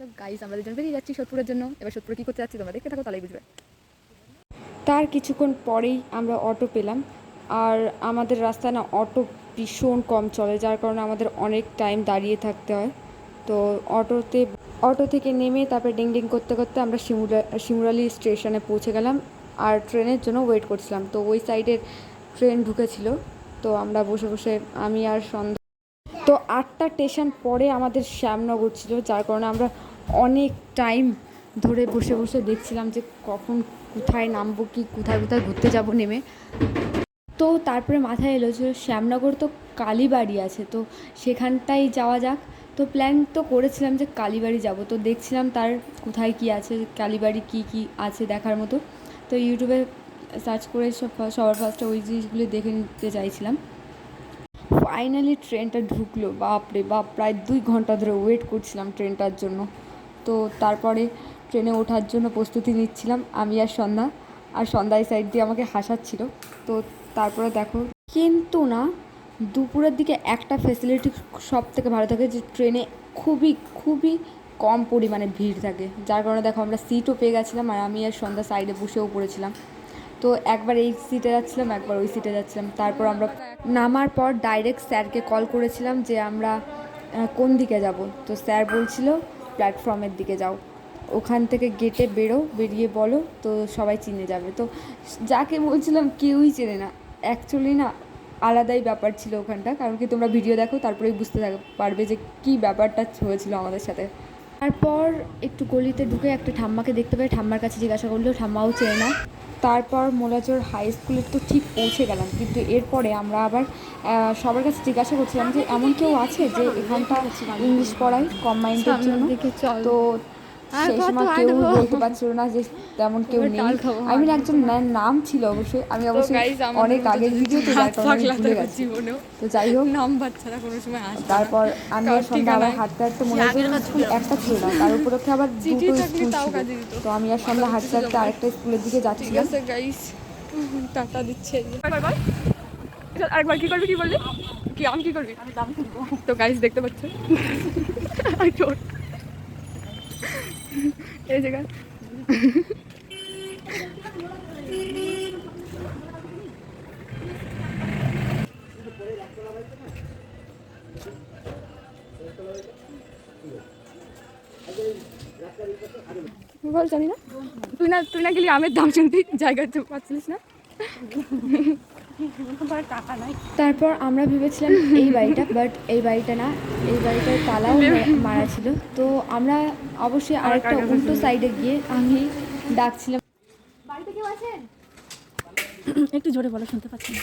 তো গাইজ আমরা দুজন বেরিয়ে যাচ্ছি সোদপুরের জন্য। এবার সোদপুরে কী করতে যাচ্ছি তোমরা থাকো, তাহলেই বুঝবে। তার কিছুক্ষণ পরেই আমরা অটো পেলাম। আর আমাদের রাস্তায় না অটো ভীষণ কম চলে, যার কারণে আমাদের অনেক টাইম দাঁড়িয়ে থাকতে হয়। তো অটোতে অটো থেকে নেমে তারপরে ডিং ডিং করতে করতে আমরা শিমুরা শিমুরালি স্টেশনে পৌঁছে গেলাম। আর ট্রেনের জন্য ওয়েট করছিলাম। তো ওই সাইডের ট্রেন ঢুকেছিল। তো আমরা বসে বসে আমি আর সন্ধ্যা তো আটটা স্টেশন পরে আমাদের শ্যামনগর ছিল, যার কারণে আমরা অনেক টাইম ধরে বসে বসে দেখছিলাম যে কখন কোথায় নামবো, কি কোথায় কোথায় ঘুরতে যাব নেমে। তো তারপরে মাথায় এলো যে শ্যামনগর তো কালীবাড়ি আছে, তো সেখানটাই যাওয়া যাক। তো প্ল্যান তো করেছিলাম যে কালীবাড়ি যাব, তো দেখছিলাম তার কোথায় কি আছে, কালীবাড়ি কি কি আছে দেখার মতো। তো ইউটিউবে সার্চ করে সব সবার ফার্স্টে ওই জিনিসগুলো দেখে নিতে চাইছিলাম। ফাইনালি ট্রেনটা ঢুকলো, বাপরে বাপ, প্রায় দুই ঘণ্টা ধরে ওয়েট করছিলাম ট্রেনটার জন্য। তো তারপরে ট্রেনে ওঠার জন্য প্রস্তুতি নিচ্ছিলাম, আমি আর সন্ধ্যা। আর সন্ধ্যা এই সাইড দিয়ে আমাকে হাসাচ্ছিল। তো তারপরে দেখো, কিন্তু না, দুপুরের দিকে একটা ফেসিলিটি সব থেকে ভালো থাকে যে ট্রেনে খুবই খুবই কম পরিমাণে ভিড় থাকে। যার কারণে দেখো আমরা সিটও পেয়ে গেছিলাম আর আমি আর সন্ধ্যা সাইডে বসেও পড়েছিলাম। তো একবার এই সিটে যাচ্ছিলাম, একবার ওই সিটে যাচ্ছিলাম। তারপর আমরা নামার পর ডাইরেক্ট স্যারকে কল করেছিলাম যে আমরা কোন দিকে যাব? তো স্যার বলছিল প্ল্যাটফর্মের দিকে যাও। ওখান থেকে গেটে বেরো, বেরিয়ে বলো, তো সবাই চিনে যাবে। তো যাকে বলছিলাম কেউই চেনে না। অ্যাকচুয়ালি না, আলাদাই ব্যাপার ছিল ওখানটা। কারণ কি তোমরা ভিডিও দেখো, তারপরেই বুঝতে পারবে যে কী ব্যাপারটা হয়েছিল আমাদের সাথে। তারপর একটু গলিতে ঢুকে একটা ঠাম্মাকে দেখতে পাই ঠাম্মার কাছে জিজ্ঞাসা করলেও ঠাম্মাও চেয়ে না। তারপর মোলাজোর হাই স্কুলে তো ঠিক পৌঁছে গেলাম। কিন্তু এরপরে আমরা আবার সবার কাছে জিজ্ঞাসা করছিলাম যে এমন কেউ আছে যে এখানটা ইংলিশ পড়ায় কম মাইন্ডের জন্য? তো সেই সময় কেউ বলতে পারছিল না যে তেমন কেউ নেই। আই মিন একজন ম্যান নাম ছিল অবশ্যই। আমি অবশ্যই অনেক আগের ভুলে গেছি। তো যাই হোক নাম্বার ছাড়া কোনো সময় তারপর আমি সন্ধ্যা আবার। হাঁটতে হাঁটতে মনে হচ্ছে স্কুল একটা ছিল না তার উপলক্ষে আবার দুটো স্কুল ছিল। তো আমি আর সন্ধ্যা হাঁটতে হাঁটতে আরেকটা স্কুলের দিকে আছে গাইস দিচ্ছে। এই আরেকবার কি করবি কি বললি? কি আমি কি করবি? আমি দাম তো গাইস দেখতে পাচ্ছ আই চোর। এই জায়গা বল, জানি না। তুই না তুই না গেলি আমের দাম শুনবি জায়গা তো পাচ্ছিলিস না। তারপর আমরা ভেবেছিলাম এই বাড়িটা বাট এই বাড়িটা না এই বাড়িটার তালাও মারা ছিল। তো আমরা অবশ্যই আরেকটা উল্টো সাইডে গিয়ে আমি ডাকছিলাম। একটু জোরে বলো শুনতে পাচ্ছি না।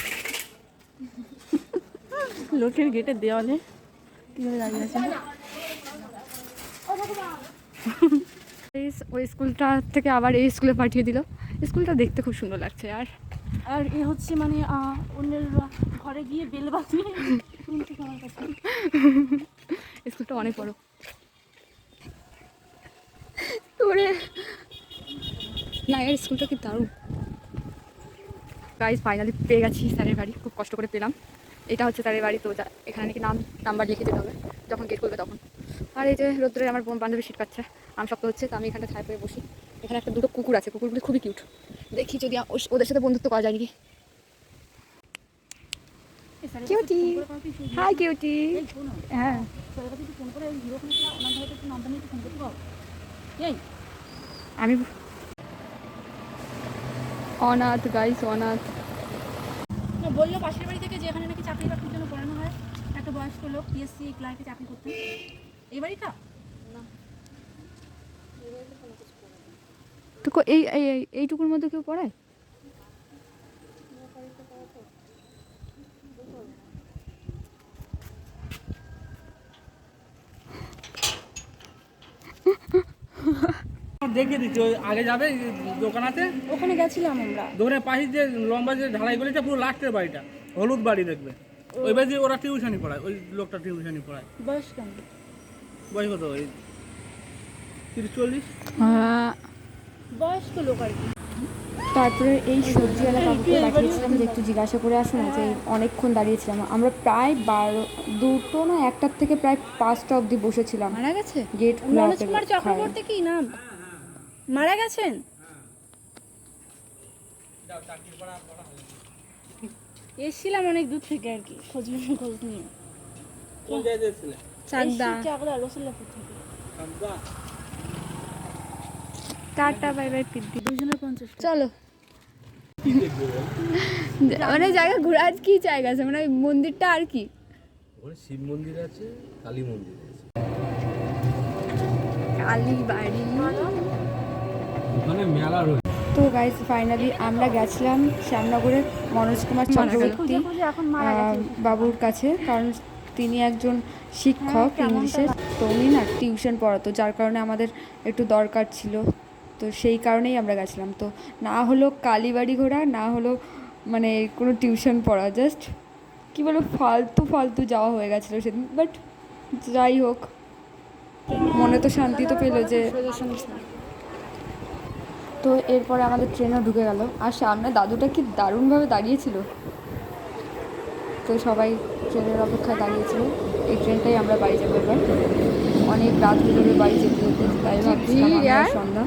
লোকের গেটের দেওয়ালে কীভাবে দাঁড়িয়ে আছে? এই ওই স্কুলটা থেকে আবার এই স্কুলে পাঠিয়ে দিল। স্কুলটা দেখতে খুব সুন্দর লাগছে আর আর এ হচ্ছে মানে অন্যের ঘরে গিয়ে বেল বাজিয়ে কাছে। স্কুলটা অনেক বড়। তোরে। না এর স্কুলটা কি দারুণ। গাইজ ফাইনালি পেয়ে গেছি স্যারের বাড়ি। খুব কষ্ট করে পেলাম। এটা হচ্ছে স্যারের বাড়ি তো যা- এখানে নাকি নাম নাম্বার লিখে যেতে হবে। যখন গেট করবে তখন। আর এই যে রোদ্রে আমার বোন বান্ধবী শীত পাচ্ছে আমি শক্ত হচ্ছে তো আমি এখানটা ছায় পেয়ে বসি। এখানে একটা দুটো কুকুর আছে কুকুরগুলো খুবই কিউট দেখি যদি ওদের সাথে বন্ধুত্ব করা যায় নাকি। কিউটি হাই কিউটি হ্যাঁ। করতে আমি অনাথ গাইস অনাথ। বলল পাশের বাড়ি থেকে যে এখানে নাকি চাকরি বাকরির জন্য পড়ানো হয় একটা বয়স্ক লোক পিএসসি ক্লার্কে চাকরি করতেন। এই বাড়িটা তো এই এই এই- এইটুকুর মধ্যে কেউ পড়ায়? দেখিয়ে দিচ্ছি ওই আগে যাবে দোকান আছে। ওখানে গেছিলাম আমরা। দোকানের পাশে যে লম্বা যে ঢালাই গলিটা পুরো লাস্টের বাড়িটা। হলুদ বাড়ি দেখবে। ওই বাড়ি ওরা টিউশনই পড়ায় ওই লোকটা টিউশনই পড়ায়। বয়স কেমন? বয়স কত? ওই তিরিশ চল্লিশ? হ্যাঁ বয়স্ক লোক আর কি। তারপরে এই সবজিওয়ালা কাকুকে পাঠিয়েছিলাম যে একটু জিজ্ঞাসা করে আসুন যে অনেকক্ষণ দাঁড়িয়েছিলাম। আমরা প্রায় বারো দুটো না একটার থেকে প্রায় পাঁচটা অবধি বসেছিলাম। মারা গেছে? গেট খোলা কুমার চক্রবর্তী কি নাম? মারা গেছেন? এসছিলাম অনেক দূর থেকে আর কি খোঁজ নিয়ে। খোঁজ নিয়ে কোন জায়গায় চাকদা এসছি চাকদা রসুল্লাপুর থেকে টাটা বাই বাই পিদ্দি দুজনের পঞ্চাশ চলো। মানে জায়গা কি জায়গা আছে? মানে মন্দিরটা আর কি? শিব মন্দির আছে কালী মন্দির আছে। কালীবাড়ি ওখানে মেলা রয়েছে তো গাইজ ফাইনালি আমরা গেছিলাম শ্যামনগরের মনোজ কুমার চক্রবর্তী আহ, বাবুর কাছে। কারণ তিনি একজন শিক্ষক ইংলিশের। তো উনি না টিউশন পড়াতো যার কারণে আমাদের একটু দরকার ছিল। তো সেই কারণেই আমরা গেছিলাম। তো না হলো কালীবাড়ি ঘোরা না হলো মানে কোনো টিউশন পড়া জাস্ট কী বলব ফালতু ফালতু যাওয়া হয়ে গেছিল সেদিন। বাট যাই হোক মনে তো শান্তি তো পেল যে তো এরপরে আমাদের ট্রেনও ঢুকে গেল। আর সামনে দাদুটা কি দারুণভাবে দাঁড়িয়েছিল। তো সবাই ট্রেনের অপেক্ষায় দাঁড়িয়েছিল এই ট্রেনটাই আমরা বাড়ি যাব এবার। অনেক রাত হয়ে যাবে বাড়ি যেতে যেতে তাই ভাবছি আর? সন্ধ্যা।